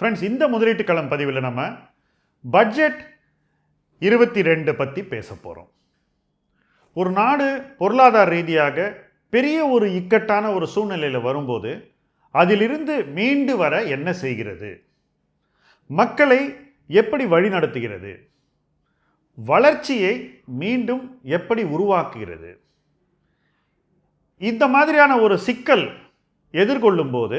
Friends இந்த முதலீட்டு களம் பதிவில் நம்ம பட்ஜெட் இருபத்தி ரெண்டு பற்றி பேச போகிறோம் ஒரு நாடு பொருளாதார ரீதியாக பெரிய ஒரு இக்கட்டான ஒரு சூழ்நிலையில் வரும்போது அதிலிருந்து மீண்டு வர என்ன செய்கிறது? மக்களை எப்படி வழிநடத்துகிறது வளர்ச்சியை மீண்டும் எப்படி உருவாக்குகிறது? இந்த மாதிரியான ஒரு சிக்கல் எதிர்கொள்ளும் போது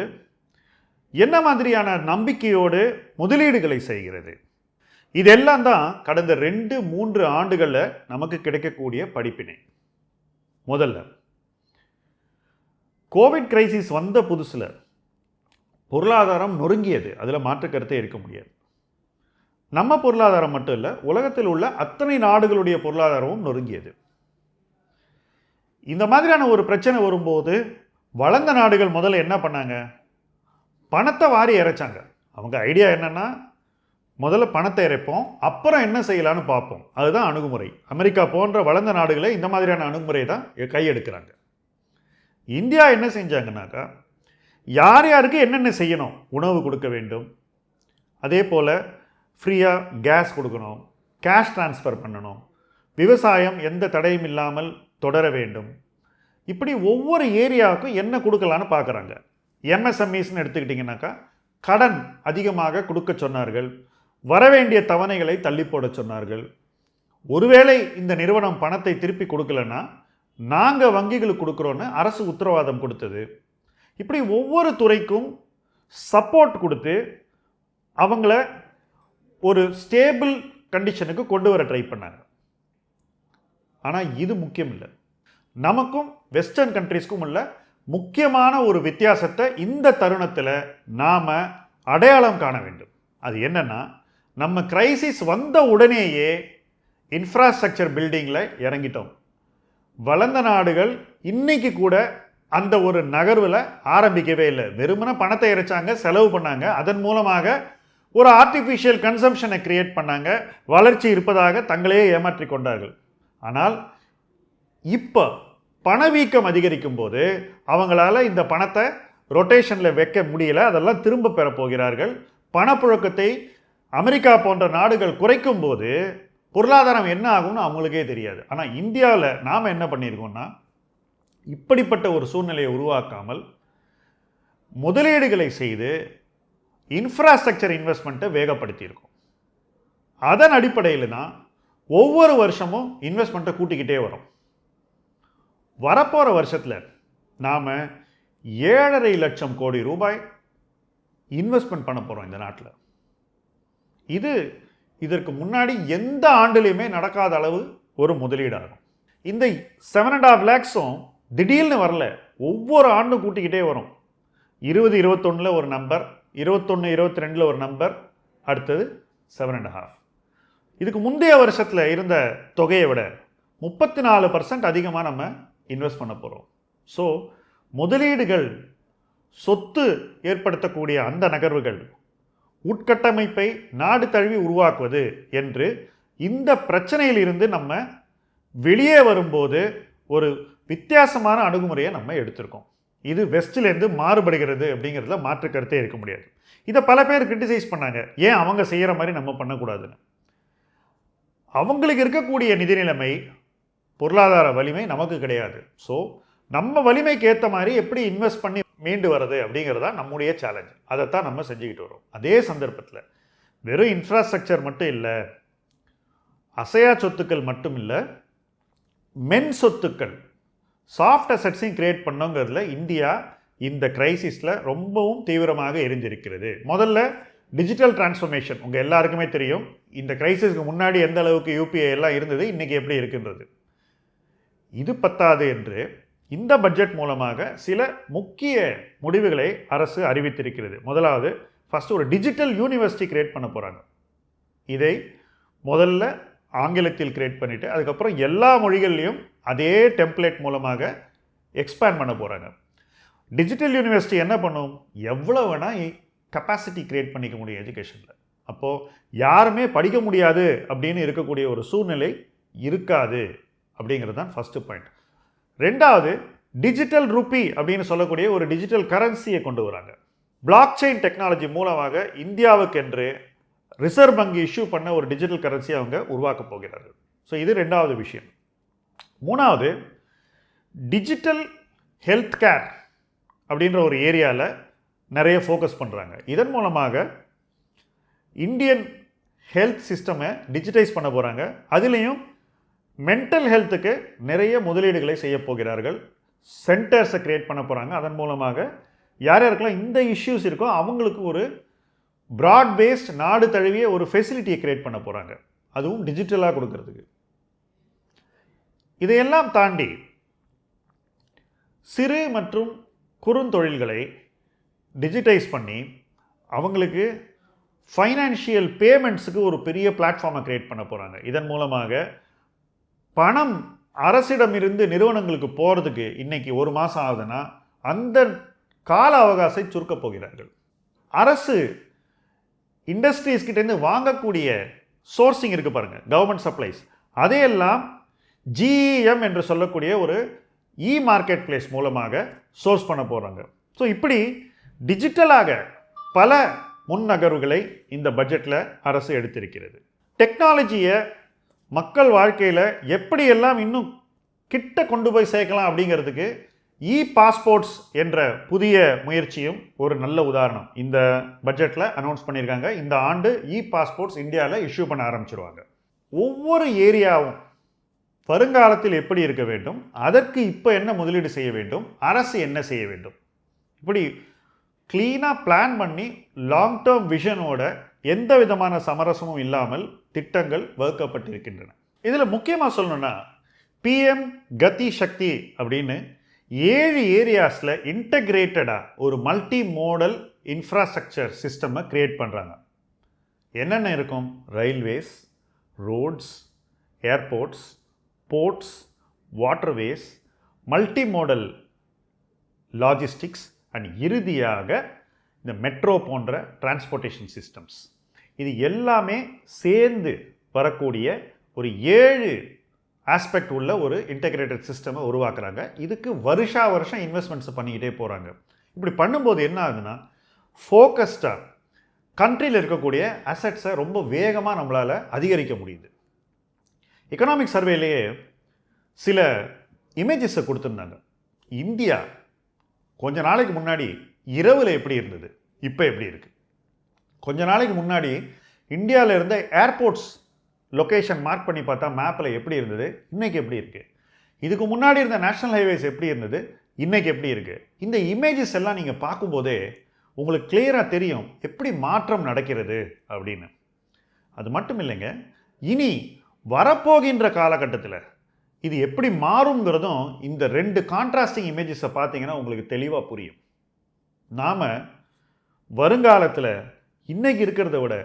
என்ன மாதிரியான நம்பிக்கையோடு முதலீடுகளை செய்கிறது? இதெல்லாம் தான் கடந்த ரெண்டு மூன்று ஆண்டுகளில் நமக்கு கிடைக்கக்கூடிய படிப்பினை. முதல்ல கோவிட் கிரைசிஸ் வந்த புதுசில் பொருளாதாரம் நொறுங்கியது. அதில் மாற்று கருத்தே இருக்க முடியாது. நம்ம பொருளாதாரம் மட்டும் இல்லை உலகத்தில் உள்ள அத்தனை நாடுகளுடைய பொருளாதாரமும் நொறுங்கியது. இந்த மாதிரியான ஒரு பிரச்சனை வரும்போது வளர்ந்த நாடுகள் முதல்ல என்ன பண்ணாங்க? பணத்தை வாரி இறைச்சாங்க. அவங்க ஐடியா என்னன்னா முதல்ல பணத்தை இறைப்போம் அப்புறம் என்ன செய்யலான்னு பார்ப்போம். அதுதான் அணுகுமுறை. அமெரிக்கா போன்ற வளர்ந்த நாடுகளை இந்த மாதிரியான அணுகுமுறை தான் கையெடுக்கிறாங்க. இந்தியா என்ன செஞ்சாங்கன்னாக்கா யார் யாருக்கு என்னென்ன செய்யணும் உணவு கொடுக்க வேண்டும் அதே போல் ஃப்ரீயாக கேஸ் கொடுக்கணும் கேஷ் ட்ரான்ஸ்ஃபர் பண்ணணும் விவசாயம் எந்த தடையும் இல்லாமல் தொடர வேண்டும். இப்படி ஒவ்வொரு ஏரியாவுக்கும் என்ன கொடுக்கலான்னு பார்க்குறாங்க. எம்எஸ்எம்இஸ்ன்னு எடுத்துக்கிட்டிங்கனாக்கா கடன் அதிகமாக கொடுக்க சொன்னார்கள். வரவேண்டிய தவணைகளை தள்ளி போட சொன்னார்கள். ஒருவேளை இந்த நிறுவனம் பணத்தை திருப்பி கொடுக்கலன்னா நாங்கள் வங்கிகளுக்கு கொடுக்குறோன்னு அரசு உத்தரவாதம் கொடுத்தது. இப்படி ஒவ்வொரு துறைக்கும் சப்போர்ட் கொடுத்து அவங்கள ஒரு ஸ்டேபிள் கண்டிஷனுக்கு கொண்டு வர ட்ரை பண்ணாங்க. ஆனால் இது முக்கியம் இல்லை நமக்கும் வெஸ்டர்ன் கண்ட்ரீஸ்க்கும் உள்ள முக்கியமான ஒரு வித்தியாசத்தை இந்த தருணத்தில் நாம் அடையாளம் காண வேண்டும். அது என்னென்னா நம்ம கிரைசிஸ் வந்த உடனேயே இன்ஃப்ராஸ்ட்ரக்சர் பில்டிங்கில் இறங்கிட்டோம். வளர்ந்த நாடுகள் இன்னைக்கு கூட அந்த ஒரு நகர்வில் ஆரம்பிக்கவே இல்லை. வெறுமனே பணத்தை இறைச்சாங்க செலவு பண்ணாங்க. அதன் மூலமாக ஒரு ஆர்டிஃபிஷியல் கன்சம்ஷனை கிரியேட் பண்ணாங்க. வளர்ச்சி இருப்பதாக தங்களையே ஏமாற்றி கொண்டார்கள். ஆனால் இப்போ பணவீக்கம் அதிகரிக்கும் போது அவங்களால இந்த பணத்தை ரொட்டேஷனில் வைக்க முடியல. அதெல்லாம் திரும்ப பெற போகிறார்கள். பணப்புழக்கத்தை அமெரிக்கா போன்ற நாடுகள் குறைக்கும் போது பொருளாதாரம் என்ன ஆகும்னு அவங்களுக்கே தெரியாது. ஆனால் இந்தியாவில் நாம் என்ன பண்ணியிருக்கோம்னா இப்படிப்பட்ட ஒரு சூழ்நிலையை உருவாக்காமல் முதலீடுகளை செய்து இன்ஃப்ராஸ்ட்ரக்சர் இன்வெஸ்ட்மெண்ட்டை வேகப்படுத்தியிருக்கோம். அதன் அடிப்படையில் தான் ஒவ்வொரு வருஷமும் இன்வெஸ்ட்மெண்ட்டை கூட்டிக்கிட்டே வரும். வரப்போகிற வருஷத்தில் நாம் ஏழரை லட்சம் கோடி ரூபாய் இன்வெஸ்ட்மெண்ட் பண்ண போகிறோம் இந்த நாட்டில். இது இதற்கு முன்னாடி எந்த ஆண்டுலையுமே நடக்காத அளவு ஒரு முதலீடாகும் இந்த செவன் அண்ட் ஆஃப் லேக்ஸும் திடீர்னு வரல. ஒவ்வொரு ஆண்டும் கூட்டிக்கிட்டே வரும். இருபது இருபத்தொன்னில் ஒரு நம்பர் இருபத்தொன்று இருபத்தி ரெண்டில் ஒரு நம்பர் அடுத்தது செவன் அண்ட் ஹாஃப் இதுக்கு முந்தைய வருஷத்தில் இருந்த தொகையை விட முப்பத்தி நாலு பர்சன்ட் அதிகமாக நம்ம இன்வெஸ்ட் பண்ண போகிறோம் ஸோ முதலீடுகள் சொத்து ஏற்படுத்தக்கூடிய அந்த நகர்வுகள் உட்கட்டமைப்பை நாடு தழுவி உருவாக்குவது என்று இந்த பிரச்சனையிலிருந்து நம்ம வெளியே வரும்போது ஒரு வித்தியாசமான அணுகுமுறையை நம்ம எடுத்திருக்கோம். இது வெஸ்ட்லேருந்து மாறுபடுகிறது அப்படிங்கிறதுல மாற்று கருத்தே இருக்க முடியாது. இதை பல பேர் கிரிட்டிசைஸ் பண்ணாங்க. ஏன் அவங்க செய்கிற மாதிரி நம்ம பண்ணக்கூடாதுன்னு? அவங்களுக்கு இருக்கக்கூடிய நிதி நிலைமை பொருளாதார வலிமை நமக்கு கிடையாது. ஸோ நம்ம வலிமைக்கு ஏற்ற மாதிரி எப்படி இன்வெஸ்ட் பண்ணி மீண்டு வர்றது அப்படிங்கிறது தான் நம்முடைய சேலஞ்ச் அதைத்தான் நம்ம செஞ்சுக்கிட்டு வரோம். அதே சந்தர்ப்பத்தில் வெறும் இன்ஃப்ராஸ்ட்ரக்சர் மட்டும் இல்லை அசையா சொத்துக்கள் மட்டும் இல்லை மென் சொத்துக்கள் சாஃப்ட் அசட்ஸையும் கிரியேட் பண்ணோங்கிறதுல இந்தியா இந்த கிரைசிஸில் ரொம்பவும் தீவிரமாக எரிஞ்சிருக்கிறது. முதல்ல டிஜிட்டல் டிரான்ஸ்ஃபர்மேஷன் உங்கள் எல்லாருக்குமே தெரியும் இந்த கிரைசிஸ்க்கு முன்னாடி எந்த அளவுக்கு யூபிஐ எல்லாம் இருந்தது இன்றைக்கி எப்படி இருக்கின்றது. இது பத்தாது என்று இந்த பட்ஜெட் மூலமாக சில முக்கிய முடிவுகளை அரசு அறிவித்திருக்கிறது. முதலாவது ஃபஸ்ட்டு ஒரு டிஜிட்டல் யூனிவர்சிட்டி கிரியேட் பண்ண போகிறாங்க இதை முதல்ல ஆங்கிலத்தில் கிரியேட் பண்ணிவிட்டு அதுக்கப்புறம் எல்லா மொழிகள்லையும் அதே டெம்ப்ளேட் மூலமாக எக்ஸ்பேண்ட் பண்ண போகிறாங்க டிஜிட்டல் யூனிவர்சிட்டி என்ன பண்ணும்? எவ்வளோ வேணால் கெப்பாசிட்டி கிரியேட் பண்ணிக்க முடியும் எஜுகேஷனில் அப்போது யாருமே படிக்க முடியாது அப்படின்னு இருக்கக்கூடிய ஒரு சூழ்நிலை இருக்காது. அப்படிங்கிறது தான் ஃபஸ்ட்டு பாயிண்ட் ரெண்டாவது டிஜிட்டல் ரூபி அப்படின்னு சொல்லக்கூடிய ஒரு டிஜிட்டல் கரன்சியை கொண்டு வராங்க. பிளாக் செயின் டெக்னாலஜி மூலமாக இந்தியாவுக்கென்று ரிசர்வ் வங்கி இஷ்யூ பண்ண ஒரு டிஜிட்டல் கரன்சி அவங்க உருவாக்கப் போகிறார்கள். ஸோ இது ரெண்டாவது விஷயம். மூணாவது டிஜிட்டல் ஹெல்த் கேர் அப்படின்ற ஒரு ஏரியாவில் நிறைய ஃபோக்கஸ் பண்ணுறாங்க இதன் மூலமாக இந்தியன் ஹெல்த் சிஸ்டமை டிஜிட்டைஸ் பண்ண போகிறாங்க அதுலேயும் மென்டல் ஹெல்த்துக்கு நிறைய முதலீடுகளை செய்ய போகிறார்கள். சென்டர்ஸை க்ரியேட் பண்ண போகிறாங்க அதன் மூலமாக யார் யாருக்கெல்லாம் இந்த இஷ்யூஸ் இருக்கோ அவங்களுக்கு ஒரு ப்ராட் பேஸ்ட் நாடு தழுவிய ஒரு ஃபெசிலிட்டியை க்ரியேட் பண்ண போகிறாங்க அதுவும் டிஜிட்டலாக கொடுக்கறதுக்கு. இதையெல்லாம் தாண்டி சிறு மற்றும் குறுந்தொழில்களை டிஜிட்டைஸ் பண்ணி அவங்களுக்கு ஃபைனான்ஷியல் பேமெண்ட்ஸுக்கு ஒரு பெரிய பிளாட்ஃபார்மை க்ரியேட் பண்ண போகிறாங்க இதன் மூலமாக பணம் அரசிடமிருந்து நிறுவனங்களுக்கு போகிறதுக்கு இன்னைக்கு ஒரு மாதம் ஆகுதுன்னா அந்த கால அவகாசத்தை சுருக்கப் போகிறார்கள். அரசு இண்டஸ்ட்ரீஸ் கிட்டேருந்து வாங்கக்கூடிய சோர்சிங் இருக்குது பாருங்கள் கவர்மெண்ட் சப்ளைஸ் அதையெல்லாம் ஜிஇஎம் என்று சொல்லக்கூடிய ஒரு இ மார்க்கெட் பிளேஸ் மூலமாக சோர்ஸ் பண்ண போகிறாங்க ஸோ இப்படி டிஜிட்டலாக பல முன்னகர்வுகளை இந்த பட்ஜெட்டில் அரசு எடுத்திருக்கிறது. டெக்னாலஜியை மக்கள் வாழ்க்கையில் எப்படியெல்லாம் இன்னும் கிட்ட கொண்டு போய் சேர்க்கலாம் அப்படிங்கிறதுக்கு இ பாஸ்போர்ட்ஸ் என்ற புதிய முயற்சியும் ஒரு நல்ல உதாரணம். இந்த பட்ஜெட்டில் அனௌன்ஸ் பண்ணியிருக்காங்க. இந்த ஆண்டு இ பாஸ்போர்ட்ஸ் இந்தியாவில் இஷ்யூ பண்ண ஆரம்பிச்சிருவாங்க. ஒவ்வொரு ஏரியாவும் வருங்காலத்தில் எப்படி இருக்க வேண்டும்? அதற்கு இப்போ என்ன முதலீடு செய்ய வேண்டும்? அரசு என்ன செய்ய வேண்டும்? இப்படி க்ளீனாக பிளான் பண்ணி லாங் டேர்ம் விஷனோட எந்த விதமான சமரசமும் இல்லாமல் திட்டங்கள் வகுக்கப்பட்டிருக்கின்றன. இதில் முக்கியமாக சொல்லணும்னா பிஎம் கதி சக்தி அப்படின்னு ஏழு ஏரியாஸில் இன்டகிரேட்டடாக ஒரு மல்டி மோடல் இன்ஃப்ராஸ்ட்ரக்சர் சிஸ்டமை க்ரியேட் பண்ணுறாங்க என்னென்ன இருக்கும்? Railways roads airports ports waterways multi modal logistics and இறுதியாக இந்த மெட்ரோ போன்ற டிரான்ஸ்போர்ட்டேஷன் சிஸ்டம்ஸ் இது எல்லாமே சேர்ந்து வரக்கூடிய ஒரு ஏழு ஆஸ்பெக்ட் உள்ள ஒரு இன்டகிரேட்டட் சிஸ்டமை உருவாக்குறாங்க. இதுக்கு வருஷா வருஷம் இன்வெஸ்ட்மெண்ட்ஸ் பண்ணிக்கிட்டே போகிறாங்க இப்படி பண்ணும்போது என்ன ஆகுதுன்னா ஃபோக்கஸ்டாக கண்ட்ரியில் இருக்கக்கூடிய அசட்ஸை ரொம்ப வேகமாக நம்மளால் அதிகரிக்க முடியுது. எக்கனாமிக் சர்வேலேயே சில இமேஜஸை கொடுத்துருந்தாங்க. இந்தியா கொஞ்ச நாளைக்கு முன்னாடி இரவில் எப்படி இருந்தது? இப்போ எப்படி இருக்குது கொஞ்ச நாளைக்கு முன்னாடி இந்தியாவில் இருந்த ஏர்போர்ட்ஸ் லொக்கேஷன் மார்க் பண்ணி பார்த்தா மேப்பில் எப்படி இருந்தது? இன்றைக்கி எப்படி இருக்குது இதுக்கு முன்னாடி இருந்த நேஷ்னல் ஹைவேஸ் எப்படி இருந்தது? இன்றைக்கி எப்படி இருக்குது இந்த இமேஜஸ் எல்லாம் நீங்கள் பார்க்கும்போதே உங்களுக்கு கிளியராக தெரியும் எப்படி மாற்றம் நடக்கிறது அப்படின்னு. அது மட்டும் இல்லைங்க இனி வரப்போகின்ற காலகட்டத்தில் இது எப்படி மாறுங்கிறதும் இந்த ரெண்டு கான்ட்ராஸ்டிங் இமேஜஸை பார்த்தீங்கன்னா உங்களுக்கு தெளிவாக புரியும். நாம் வருங்காலத்தில் இன்னைக்கு இருக்கிறத விட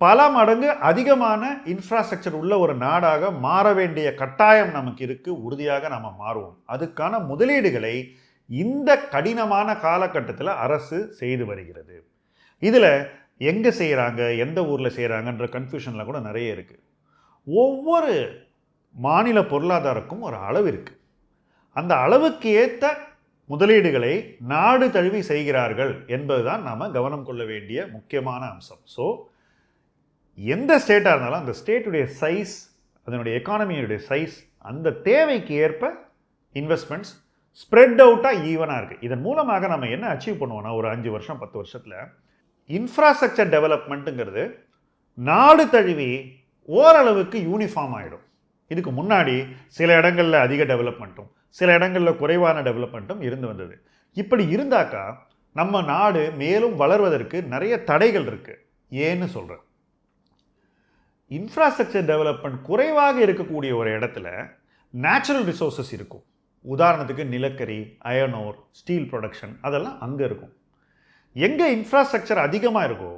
பல மடங்கு அதிகமான இன்ஃப்ராஸ்ட்ரக்சர் உள்ள ஒரு நாடாக மாற வேண்டிய கட்டாயம் நமக்கு இருக்குது உறுதியாக நாம் மாறுவோம். அதுக்கான முதலீடுகளை இந்த கடினமான காலகட்டத்தில் அரசு செய்து வருகிறது. இதில் எங்கே செய்கிறாங்க எந்த ஊரில் செய்கிறாங்கன்ற கன்ஃபியூஷனில் கூட நிறைய இருக்குது ஒவ்வொரு மாநில பொருளாதாரக்கும் ஒரு அளவு இருக்குது அந்த அளவுக்கு ஏற்ற முதலீடுகளை நாடு தழுவி செய்கிறார்கள் என்பதுதான் நாம் கவனம் கொள்ள வேண்டிய முக்கியமான அம்சம். ஸோ எந்த ஸ்டேட்டாக இருந்தாலும் அந்த ஸ்டேட்டுடைய சைஸ் அதனுடைய எக்கானமியுடைய சைஸ் அந்த தேவைக்கு ஏற்ப இன்வெஸ்ட்மெண்ட்ஸ் ஸ்ப்ரெட் அவுட்டாக ஈவனாக இருக்குது இதன் மூலமாக நம்ம என்ன அச்சீவ் பண்ணுவோம்னா ஒரு அஞ்சு வருஷம் பத்து வருஷத்தில் இன்ஃப்ராஸ்ட்ரக்சர் டெவலப்மெண்ட்டுங்கிறது நாடு தழுவி ஓரளவுக்கு யூனிஃபார்ம் ஆகிடும் இதுக்கு முன்னாடி சில இடங்களில் அதிக டெவலப்மெண்ட்டும் சில இடங்களில் குறைவான டெவலப்மெண்ட்டும் இருந்து வந்தது. இப்படி இருந்தாக்கா நம்ம நாடு மேலும் வளர்வதற்கு நிறைய தடைகள் இருக்குது ஏன்னு சொல்கிறேன் இன்ஃப்ராஸ்ட்ரக்சர் டெவலப்மெண்ட் குறைவாக இருக்கக்கூடிய ஒரு இடத்துல நேச்சுரல் ரிசோர்ஸஸ் இருக்கும். உதாரணத்துக்கு நிலக்கரி அயனோர் ஸ்டீல் ப்ரொடக்ஷன் அதெல்லாம் அங்கே இருக்கும். எங்கே இன்ஃப்ராஸ்ட்ரக்சர் அதிகமாக இருக்கோ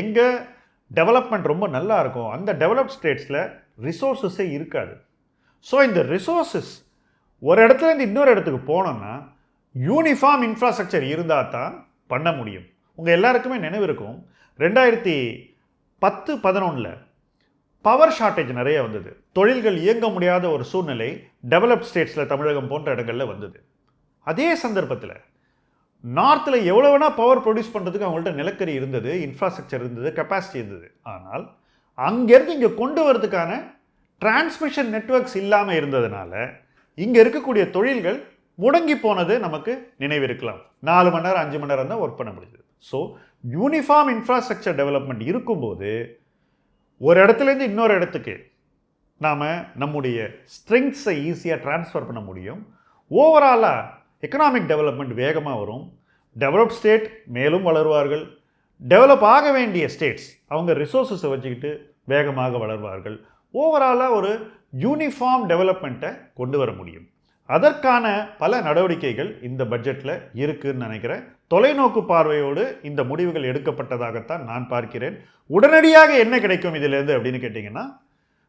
எங்கே டெவலப்மெண்ட் ரொம்ப நல்லா இருக்கும் அந்த டெவலப் ஸ்டேட்ஸில் ரிசோர்ஸஸே இருக்காது. ஸோ இந்த ரிசோர்ஸஸ் ஒரு இடத்துலேருந்து இன்னொரு இடத்துக்கு போனோம்னா யூனிஃபார்ம் இன்ஃப்ராஸ்ட்ரக்சர் இருந்தால் தான் பண்ண முடியும். உங்கள் எல்லாருக்குமே நினைவு இருக்கும் ரெண்டாயிரத்தி பத்து பதினொன்றில் பவர் ஷார்ட்டேஜ் நிறைய வந்தது. தொழில்கள் இயங்க முடியாத ஒரு சூழ்நிலை டெவலப்ட் ஸ்டேட்ஸில் தமிழகம் போன்ற இடங்களில் வந்தது. அதே சந்தர்ப்பத்தில் நார்த்தில் எவ்வளோ வேணால் பவர் ப்ரொடியூஸ் பண்ணுறதுக்கு அவங்கள்ட்ட நிலக்கரி இருந்தது இன்ஃப்ராஸ்ட்ரக்சர் இருந்தது கெப்பாசிட்டி இருந்தது. ஆனால் அங்கேருந்து இங்கே கொண்டு வரதுக்கான டிரான்ஸ்மிஷன் நெட்வொர்க்ஸ் இல்லாமல் இருந்ததுனால இங்கே இருக்கக்கூடிய தொழில்கள் முடங்கி போனது நமக்கு நினைவிருக்கலாம். நாலு மணி நேரம் அஞ்சு மணி நேரம் தான் ஒர்க் பண்ண முடியுது ஸோ யூனிஃபார்ம் இன்ஃப்ராஸ்ட்ரக்சர் டெவலப்மெண்ட் இருக்கும்போது ஒரு இடத்துலேருந்து இன்னொரு இடத்துக்கு நாம் நம்முடைய ஸ்ட்ரெங்க்ஸை ஈஸியாக ட்ரான்ஸ்ஃபர் பண்ண முடியும். ஓவராலாக எக்கனாமிக் டெவலப்மெண்ட் வேகமாக வரும். டெவலப் ஸ்டேட் மேலும் வளருவார்கள். டெவலப் ஆக வேண்டிய ஸ்டேட்ஸ் அவங்க ரிசோர்ஸஸை வச்சுக்கிட்டு வேகமாக வளர்வார்கள். ஓவராலாக ஒரு யூனிஃபார்ம் டெவலப்மெண்ட்டை கொண்டு வர முடியும். அதற்கான பல நடவடிக்கைகள் இந்த பட்ஜெட்டில் இருக்குன்னு நினைக்கிறேன். தொலைநோக்கு பார்வையோடு இந்த முடிவுகள் எடுக்கப்பட்டதாகத்தான் நான் பார்க்கிறேன். உடனடியாக என்ன கிடைக்கும் இதிலேருந்து அப்படின்னு கேட்டிங்கன்னா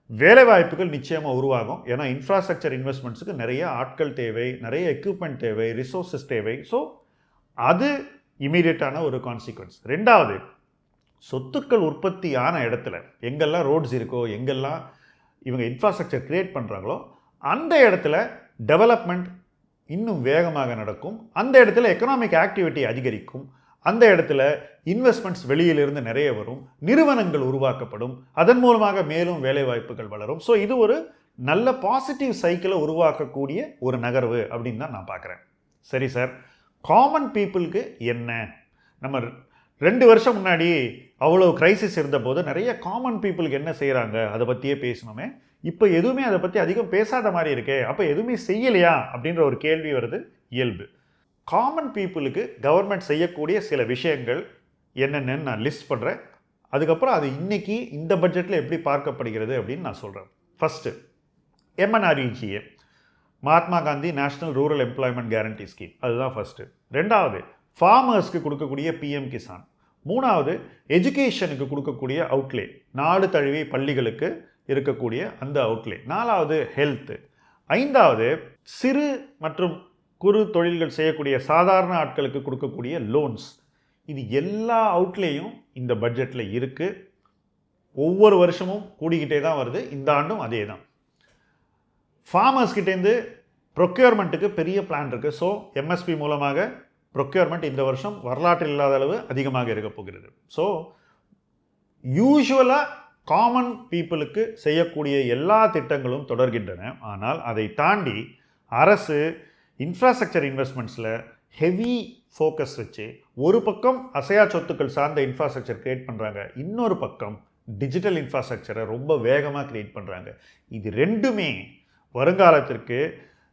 வேலைவாய்ப்புகள் நிச்சயமாக உருவாகும். ஏன்னா இன்ஃப்ராஸ்ட்ரக்சர் இன்வெஸ்ட்மெண்ட்ஸுக்கு நிறைய ஆட்கள் தேவை நிறைய எக்யூப்மெண்ட் தேவை ரிசோர்ஸஸ் தேவை. ஸோ அது இமீடியட்டான ஒரு கான்சிக்வன்ஸ் ரெண்டாவது சொத்துக்கள் உற்பத்தியான இடத்துல எங்கெல்லாம் ரோட்ஸ் இருக்கோ எங்கெல்லாம் இவங்க இன்ஃப்ராஸ்ட்ரக்சர் க்ரியேட் பண்ணுறாங்களோ அந்த இடத்துல டெவலப்மெண்ட் இன்னும் வேகமாக நடக்கும். அந்த இடத்துல எக்கனாமிக் ஆக்டிவிட்டி அதிகரிக்கும். அந்த இடத்துல இன்வெஸ்ட்மெண்ட்ஸ் வெளியிலிருந்து நிறைய வரும். நிறுவனங்கள் உருவாக்கப்படும். அதன் மூலமாக மேலும் வேலைவாய்ப்புகள் வளரும். ஸோ இது ஒரு நல்ல பாசிட்டிவ் சைக்கிளை உருவாக்கக்கூடிய ஒரு நகர்வு அப்படின்னு தான் நான் பார்க்குறேன். சரி சார் காமன் பீப்புளுக்கு என்ன? நம்ம ரெண்டு வருஷம் முன்னாடி அவ்வளோ கிரைசிஸ் இருந்தபோது நிறைய காமன் பீப்புளுக்கு என்ன செய்கிறாங்க அதை பற்றியே பேசணுமே இப்போ எதுவுமே அதை பற்றி அதிகம் பேசாத மாதிரி இருக்கே. அப்போ எதுவுமே செய்யலையா? அப்படின்ற ஒரு கேள்வி வருது இயல்பு. காமன் பீப்புளுக்கு கவர்மெண்ட் செய்யக்கூடிய சில விஷயங்கள் என்னென்னு நான் லிஸ்ட் பண்ணுறேன் அதுக்கப்புறம் அது இன்னைக்கு இந்த பட்ஜெட்டில் எப்படி பார்க்கப்படுகிறது அப்படின்னு நான் சொல்கிறேன் first MNREGA Mahatma Gandhi national rural employment guarantee scheme அதுதான் ஃபஸ்ட்டு ரெண்டாவது ஃபார்மர்ஸ்க்கு கொடுக்கக்கூடிய பிஎம் கிசான் மூணாவது எஜுகேஷனுக்கு கொடுக்கக்கூடிய அவுட்லே நாடு தழுவி பள்ளிகளுக்கு இருக்கக்கூடிய அந்த அவுட்லே நாலாவது ஹெல்த்து ஐந்தாவது சிறு மற்றும் குறு தொழில்கள் செய்யக்கூடிய சாதாரண ஆட்களுக்கு கொடுக்கக்கூடிய லோன்ஸ் இது எல்லா அவுட்லேயும் இந்த பட்ஜெட்டில் இருக்குது ஒவ்வொரு வருஷமும் கூடிக்கிட்டே தான் வருது. இந்த ஆண்டும் அதே தான் ஃபார்மர்ஸ்கிட்டேருந்து ப்ரொக்யூர்மெண்ட்டுக்கு பெரிய பிளான் இருக்குது ஸோ எம்எஸ்பி மூலமாக ப்ரொக்யூர்மெண்ட் இந்த வருஷம் வரலாற்றில் இல்லாத அளவு அதிகமாக இருக்க போகிறது. ஸோ யூஸ்வலாக காமன் பீப்புளுக்கு செய்யக்கூடிய எல்லா திட்டங்களும் தொடர்கின்றன. ஆனால் அதை தாண்டி அரசு இன்ஃப்ராஸ்ட்ரக்சர் இன்வெஸ்ட்மெண்ட்ஸில் ஹெவி ஃபோக்கஸ் வச்சு ஒரு பக்கம் அசையா சொத்துக்கள் சார்ந்த இன்ஃப்ராஸ்ட்ரக்சர் க்ரியேட் பண்ணுறாங்க இன்னொரு பக்கம் டிஜிட்டல் இன்ஃப்ராஸ்ட்ரக்சரை ரொம்ப வேகமாக க்ரியேட் பண்ணுறாங்க இது ரெண்டுமே வருங்காலத்திற்கு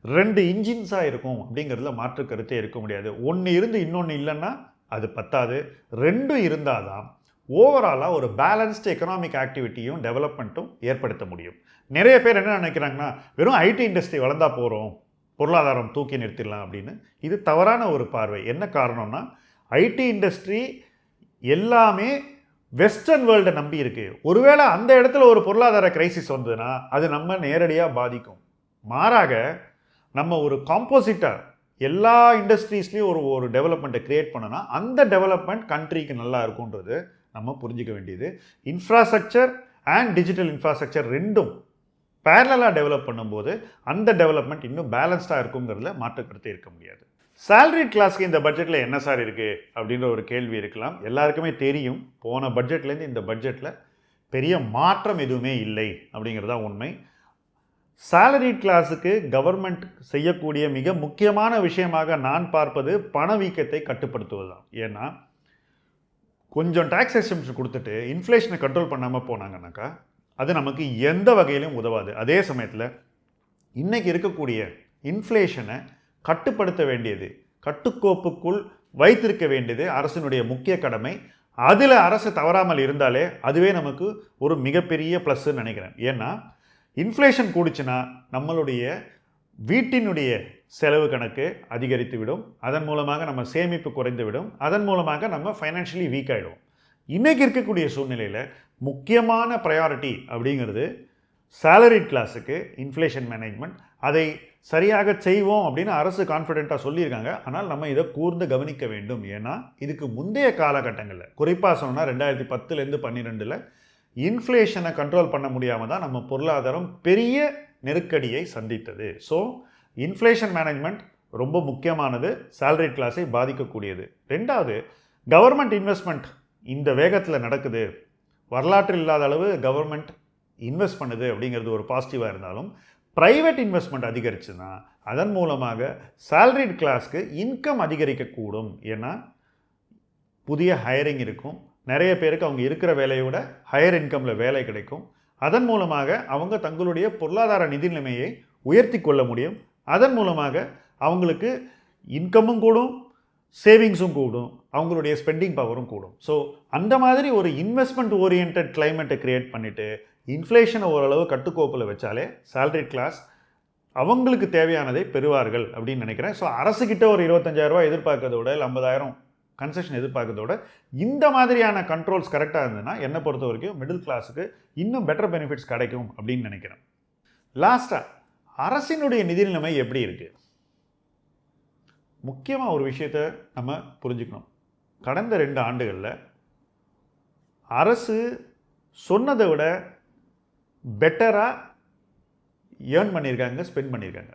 ரெண்டு இன்ஜின்ஸாக இருக்கும் அப்படிங்கிறதுல மாற்று கருத்தே இருக்க முடியாது. ஒன்று இருந்து இன்னொன்று இல்லைன்னா அது பத்தாது. ரெண்டும் இருந்தால் தான் ஓவராலாக ஒரு பேலன்ஸ்டு எக்கனாமிக் ஆக்டிவிட்டியும் டெவலப்மெண்ட்டும் ஏற்படுத்த முடியும். நிறைய பேர் என்ன நினைக்கிறாங்கன்னா வெறும் ஐடி இண்டஸ்ட்ரி வளர்ந்தா போகிறோம் பொருளாதாரம் தூக்கி நிறுத்திடலாம் அப்படின்னு. இது தவறான ஒரு பார்வை. என்ன காரணம்னா ஐடி இண்டஸ்ட்ரி எல்லாமே வெஸ்டர்ன் வேர்ல்டை நம்பி இருக்குது ஒருவேளை அந்த இடத்துல ஒரு பொருளாதார கிரைசிஸ் வந்ததுன்னா அது நம்ம நேரடியாக பாதிக்கும். மாறாக நம்ம ஒரு காம்போசிட்டாக எல்லா இண்டஸ்ட்ரீஸ்லேயும் ஒரு ஒரு டெவலப்மெண்ட்டை க்ரியேட் பண்ணனா அந்த டெவலப்மெண்ட் கண்ட்ரிக்கு நல்லா இருக்குன்றது நம்ம புரிஞ்சிக்க வேண்டியது. இன்ஃப்ராஸ்ட்ரக்சர் அண்ட் டிஜிட்டல் இன்ஃப்ராஸ்ட்ரக்சர் ரெண்டும் பேரலாக டெவலப் பண்ணும்போது அந்த டெவலப்மெண்ட் இன்னும் பேலன்ஸ்டாக இருக்குங்கிறதுல மாற்றுக்கருத்து இருக்க முடியாது. சேலரி கிளாஸ்க்கு இந்த பட்ஜெட்டில் என்ன சார் இருக்குது அப்படின்ற ஒரு கேள்வி இருக்கலாம். எல்லாருக்குமே தெரியும். போன பட்ஜெட்லேருந்து இந்த பட்ஜெட்டில் பெரிய மாற்றம் எதுவுமே இல்லை அப்படிங்கிறது தான் உண்மை. சேலரி கிளாஸுக்கு கவர்மெண்ட் செய்யக்கூடிய மிக முக்கியமான விஷயமாக நான் பார்ப்பது பணவீக்கத்தை கட்டுப்படுத்துவது தான் ஏன்னா கொஞ்சம் டேக்ஸ் எக்ஸம்ஷன் கொடுத்துட்டு இன்ஃப்ளேஷனை கண்ட்ரோல் பண்ணாமல் போனாங்கன்னாக்கா அது நமக்கு எந்த வகையிலும் உதவாது. அதே சமயத்தில் இன்றைக்கி இருக்கக்கூடிய இன்ஃப்ளேஷனை கட்டுப்படுத்த வேண்டியது கட்டுக்கோப்புக்குள் வைத்திருக்க வேண்டியது அரசினுடைய முக்கிய கடமை. அதில் அரசு தவறாமல் இருந்தாலே அதுவே நமக்கு ஒரு மிகப்பெரிய ப்ளஸ்ன்னு நினைக்கிறேன். ஏன்னா இன்ஃப்ளேஷன் கூடுச்சுன்னா நம்மளுடைய வீட்டினுடைய செலவு கணக்கு அதிகரித்து விடும் அதன் மூலமாக நம்ம சேமிப்பு குறைந்து விடும் அதன் மூலமாக நம்ம ஃபைனான்ஷியலி வீக் ஆகிடுவோம் இன்றைக்கி இருக்கக்கூடிய சூழ்நிலையில் முக்கியமான ப்ரையாரிட்டி அப்படிங்கிறது சேலரி கிளாஸுக்கு இன்ஃப்ளேஷன் மேனேஜ்மெண்ட் அதை சரியாக செய்வோம் அப்படின்னு அரசு கான்ஃபிடெண்ட்டாக சொல்லியிருக்காங்க. ஆனால் நம்ம இதை கூர்ந்து கவனிக்க வேண்டும். ஏன்னா இதுக்கு முந்தைய காலகட்டங்களில் குறிப்பாக சொன்னால் ரெண்டாயிரத்தி பத்துலேருந்து பன்னிரெண்டில் இன்ஃப்ளேஷனை கண்ட்ரோல் பண்ண முடியாமல் தான் நம்ம பொருளாதாரம் பெரிய நெருக்கடியை சந்தித்தது. ஸோ இன்ஃப்ளேஷன் மேனேஜ்மெண்ட் ரொம்ப முக்கியமானது சேலரி கிளாஸை பாதிக்கக்கூடியது. ரெண்டாவது கவர்மெண்ட் இன்வெஸ்ட்மெண்ட் இந்த வேகத்தில் நடக்குது. வரலாற்று இல்லாத அளவு கவர்மெண்ட் இன்வெஸ்ட் பண்ணுது அப்படிங்கிறது ஒரு பாசிட்டிவாக இருந்தாலும் ப்ரைவேட் இன்வெஸ்ட்மெண்ட் அதிகரிச்சுன்னா அதன் மூலமாக சேல்ரிட் கிளாஸ்க்கு இன்கம் அதிகரிக்கக்கூடும். ஏன்னா புதிய ஹையரிங் இருக்கும் நிறைய பேருக்கு அவங்க இருக்கிற வேலையை விட ஹையர் இன்கமில் வேலை கிடைக்கும். அதன் மூலமாக அவங்க தங்களுடைய பொருளாதார நிதி நிலைமையை உயர்த்தி கொள்ள முடியும். அதன் மூலமாக அவங்களுக்கு இன்கமும் கூடும் சேவிங்ஸும் கூடும் அவங்களுடைய ஸ்பெண்டிங் பவரும் கூடும். ஸோ அந்த மாதிரி ஒரு இன்வெஸ்ட்மெண்ட் ஓரியன்ட் கிளைமேட்டை க்ரியேட் பண்ணிவிட்டு இன்ஃப்ளேஷனை ஓரளவு கட்டுக்கோப்பில் வச்சாலே சேல்ரி கிளாஸ் அவங்களுக்கு தேவையானதை பெறுவார்கள் அப்படின்னு நினைக்கிறேன். ஸோ அரசுக்கிட்ட ஒரு 25000 ரூபாய் எதிர்பார்க்கறத விட இல்லை ஐம்பதாயிரம் கன்செஷன் எதிர்பார்க்கறதோட விட இந்த மாதிரியான கண்ட்ரோல்ஸ் கரெக்டாக இருந்ததுன்னா என்னை பொறுத்த வரைக்கும் மிடில் கிளாஸுக்கு இன்னும் பெட்டர் பெனிஃபிட்ஸ் கிடைக்கும் அப்படின்னு நினைக்கிறேன். லாஸ்ட்டாக அரசினுடைய நிதி நிலைமை எப்படி இருக்குது முக்கியமாக ஒரு விஷயத்தை நம்ம புரிஞ்சுக்கணும். கடந்த ரெண்டு ஆண்டுகளில் அரசு சொன்னதை விட பெட்டராக ஏர்ன் பண்ணியிருக்காங்க ஸ்பெண்ட் பண்ணியிருக்காங்க.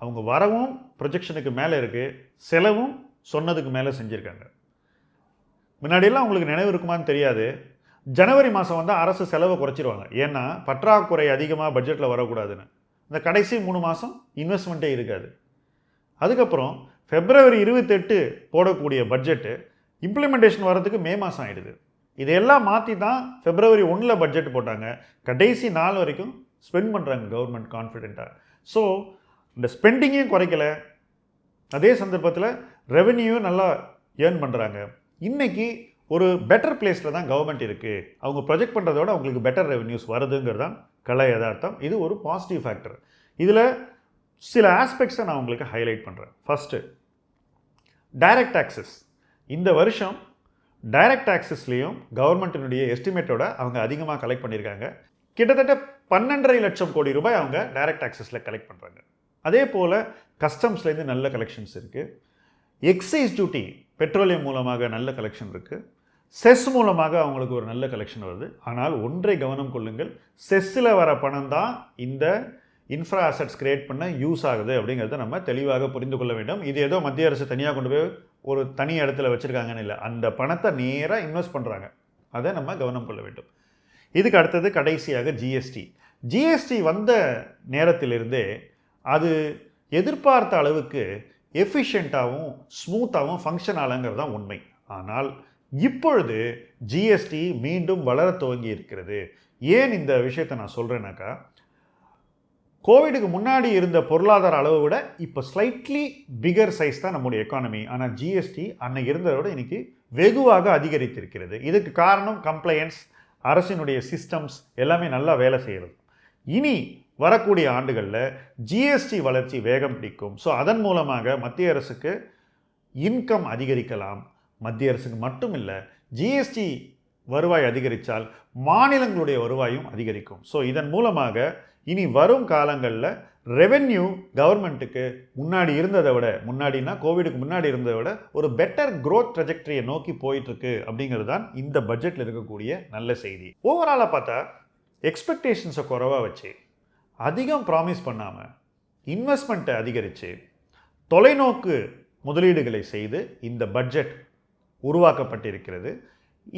அவங்க வரவும் ப்ரொஜெக்ஷனுக்கு மேலே இருக்குது செலவும் சொன்னதுக்கு மேலே செஞ்சுருக்காங்க. முன்னாடியெல்லாம் உங்களுக்கு நினைவு இருக்குமான்னு தெரியாது. ஜனவரி மாதம் வந்து அரசு செலவை குறைச்சிருவாங்க. ஏன்னா பற்றாக்குறை அதிகமாக பட்ஜெட்டில் வரக்கூடாதுன்னு. இந்த கடைசி மூணு மாதம் இன்வெஸ்ட்மெண்ட்டே இருக்காது. அதுக்கப்புறம் ஃபெப்ரவரி இருபத்தெட்டு போடக்கூடிய பட்ஜெட்டு இம்ப்ளிமெண்டேஷன் வரதுக்கு மே மாதம் ஆகிடுது இதையெல்லாம் மாற்றி தான் ஃபெப்ரவரி ஒன்றில் பட்ஜெட் போட்டாங்க. கடைசி நாள் வரைக்கும் ஸ்பெண்ட் பண்ணுறாங்க கவர்மெண்ட் கான்ஃபிடெண்ட்டாக ஸோ இந்த ஸ்பெண்டிங்கையும் குறைக்கல. அதே சந்தர்ப்பத்தில் ரெவென்யூவும் நல்லா ஏர்ன் பண்ணுறாங்க இன்னைக்கு ஒரு பெட்டர் பிளேஸில் தான் கவர்மெண்ட் இருக்குது அவங்க ப்ரொஜெக்ட் பண்ணுறதோட அவங்களுக்கு பெட்டர் ரெவன்யூஸ் வருதுங்கிறது தான் கலை யதார்த்தம். இது ஒரு பாசிட்டிவ் ஃபேக்டர் இதில் சில ஆஸ்பெக்ட்ஸை நான் உங்களுக்கு ஹைலைட் பண்ணுறேன் ஃபஸ்ட்டு டைரக்ட் டாக்ஸஸ் இந்த வருஷம் டைரக்ட் டாக்ஸஸ்லேயும் கவர்மெண்ட்டினுடைய எஸ்டிமேட்டோட அவங்க அதிகமாக கலெக்ட் பண்ணியிருக்காங்க கிட்டத்தட்ட பன்னெண்டரை லட்சம் கோடி ரூபாய் அவங்க டைரக்ட் டாக்ஸஸில் கலெக்ட் பண்ணுறாங்க அதே போல் கஸ்டம்ஸ்லேருந்து நல்ல கலெக்ஷன்ஸ் இருக்குது எக்ஸைஸ் டியூட்டி பெட்ரோலியம் மூலமாக நல்ல கலெக்ஷன் இருக்குது செஸ் மூலமாக அவங்களுக்கு ஒரு நல்ல கலெக்ஷன் வருது. ஆனால் ஒன்றை கவனம் கொள்ளுங்கள். செஸ்ஸில் வர பணம் தான் இந்த இன்ஃப்ரா அசட்ஸ் கிரியேட் பண்ண யூஸ் ஆகுது அப்படிங்கிறத நம்ம தெளிவாக புரிந்து கொள்ள வேண்டும். இது ஏதோ மத்திய அரசு தனியாக கொண்டு போய் ஒரு தனி இடத்துல வச்சுருக்காங்கன்னு இல்லை. அந்த பணத்தை நேராக இன்வெஸ்ட் பண்ணுறாங்க அதை நம்ம கவனம் கொள்ள வேண்டும். இதுக்கு அடுத்தது கடைசியாக ஜிஎஸ்டி ஜிஎஸ்டி வந்த நேரத்திலிருந்தே அது எதிர்பார்த்த அளவுக்கு எஃபிஷியண்ட்டாகவும் ஸ்மூத்தாகவும் ஃபங்க்ஷன் ஆகலைங்கிறது தான் உண்மை. ஆனால் இப்பொழுது ஜிஎஸ்டி மீண்டும் வளர துவங்கி இருக்கிறது. ஏன் இந்த விஷயத்தை நான் சொல்கிறேன்னாக்கா கோவிடுக்கு முன்னாடி இருந்த பொருளாதார அளவை விட இப்போ ஸ்லைட்லி பிகர் சைஸ் தான் நம்முடைய எக்கானமி ஆனால் ஜிஎஸ்டி அன்னைக்கு இருந்ததை விட இன்றைக்கி வெகுவாக அதிகரித்திருக்கிறது. இதுக்கு காரணம் கம்ப்ளையன்ஸ் அரசினுடைய சிஸ்டம்ஸ் எல்லாமே நல்லா வேலை செய்கிறது. இனி வரக்கூடிய ஆண்டுகளில் ஜிஎஸ்டி வளர்ச்சி வேகம் பிடிக்கும். ஸோ அதன் மூலமாக மத்திய அரசுக்கு இன்கம் அதிகரிக்கலாம். மத்திய அரசுக்கு மட்டும் இல்லை ஜிஎஸ்டி வருவாய் அதிகரித்தால் மாநிலங்களுடைய வருவாயும் அதிகரிக்கும். ஸோ இதன் மூலமாக இனி வரும் காலங்களில் ரெவென்யூ கவர்மெண்ட்டுக்கு முன்னாடி இருந்ததை விட முன்னாடினா கோவிடுக்கு முன்னாடி இருந்ததை விட ஒரு பெட்டர் க்ரோத் trajectory-யை நோக்கி போயிட்டுருக்கு அப்படிங்கிறது தான் இந்த பட்ஜெட்டில் இருக்கக்கூடிய நல்ல செய்தி. ஓவராலாக பார்த்தா எக்ஸ்பெக்டேஷன்ஸை குறைவாக வச்சு அதிகம் ப்ராமிஸ் பண்ணாமல் இன்வெஸ்ட்மெண்ட்டை அதிகரித்து தொலைநோக்கு முதலீடுகளை செய்து இந்த பட்ஜெட் உருவாக்கப்பட்டிருக்கிறது.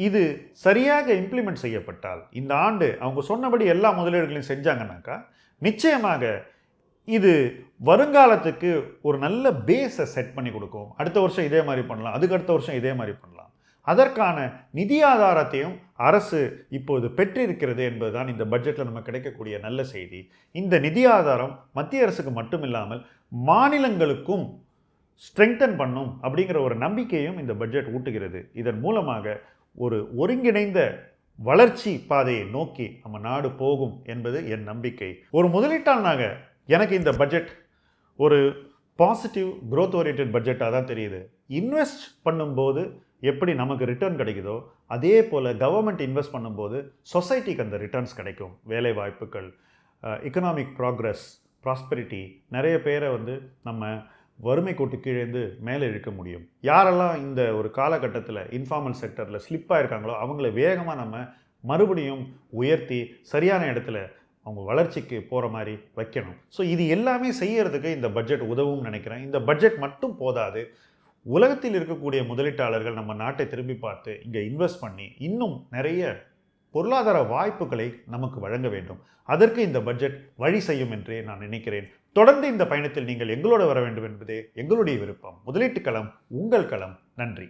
இது சரியாக இம்ப்ளிமெண்ட் செய்யப்பட்டால் இந்த ஆண்டு அவங்க சொன்னபடி எல்லா முதலீடுகளையும் செஞ்சாங்கன்னாக்கா நிச்சயமாக இது வருங்காலத்துக்கு ஒரு நல்ல பேஸை செட் பண்ணி கொடுக்கும். அடுத்த வருஷம் இதே மாதிரி பண்ணலாம் அதுக்கு அடுத்த வருஷம் இதே மாதிரி பண்ணலாம். அதற்கான நிதி ஆதாரத்தையும் அரசு இப்போது பெற்றிருக்கிறது என்பதுதான் இந்த பட்ஜெட்டில் நம்ம கிடைக்கக்கூடிய நல்ல செய்தி. இந்த நிதி ஆதாரம் மத்திய அரசுக்கு மட்டும் இல்லாமல் மாநிலங்களுக்கும் ஸ்ட்ரெங்தன் பண்ணும் அப்படிங்கிற ஒரு நம்பிக்கையும் இந்த பட்ஜெட் ஊட்டுகிறது. இதன் மூலமாக ஒரு ஒருங்கிணைந்த வளர்ச்சி பாதையை நோக்கி நம்ம நாடு போகும் என்பது என் நம்பிக்கை. ஒரு முதலீட்டாளனாக எனக்கு இந்த பட்ஜெட் ஒரு பாசிட்டிவ் க்ரோத் ஓரியன்ட் பட்ஜெட்டாக தான் தெரியுது. இன்வெஸ்ட் பண்ணும்போது எப்படி நமக்கு ரிட்டர்ன் கிடைக்குதோ அதே போல் கவர்மெண்ட் இன்வெஸ்ட் பண்ணும்போது சொசைட்டிக்கு அந்த ரிட்டர்ன்ஸ் கிடைக்கும். வேலை வாய்ப்புகள் எக்கனாமிக் ப்ராக்ரஸ் ப்ராஸ்பெரிட்டி நிறைய பேரை வந்து நம்ம வறுமை கோட்டு கீழேந்து மேலே இழுக்க முடியும். யாரெல்லாம் இந்த ஒரு காலகட்டத்தில் இன்ஃபார்மல் செக்டரில் ஸ்லிப்பாக இருக்காங்களோ அவங்கள வேகமாக நம்ம மறுபடியும் உயர்த்தி சரியான இடத்துல அவங்க வளர்ச்சிக்கு போகிற மாதிரி வைக்கணும். ஸோ இது எல்லாமே செய்யறதுக்கு இந்த பட்ஜெட் உதவும் நினைக்கிறேன். இந்த பட்ஜெட் மட்டும் போதாது உலகத்தில் இருக்கக்கூடிய முதலீட்டாளர்கள் நம்ம நாட்டை திரும்பி பார்த்து இங்கே இன்வெஸ்ட் பண்ணி இன்னும் நிறைய பொருளாதார வாய்ப்புகளை நமக்கு வழங்க வேண்டும். அதற்கு இந்த பட்ஜெட் வழி செய்யும் என்றே நான் நினைக்கிறேன். தொடர்ந்து இந்த பயணத்தில் நீங்கள் எங்களோட வர வேண்டும் என்பதே எங்களுடைய விருப்பம். முதலீட்டு களம் உங்கள் களம். நன்றி.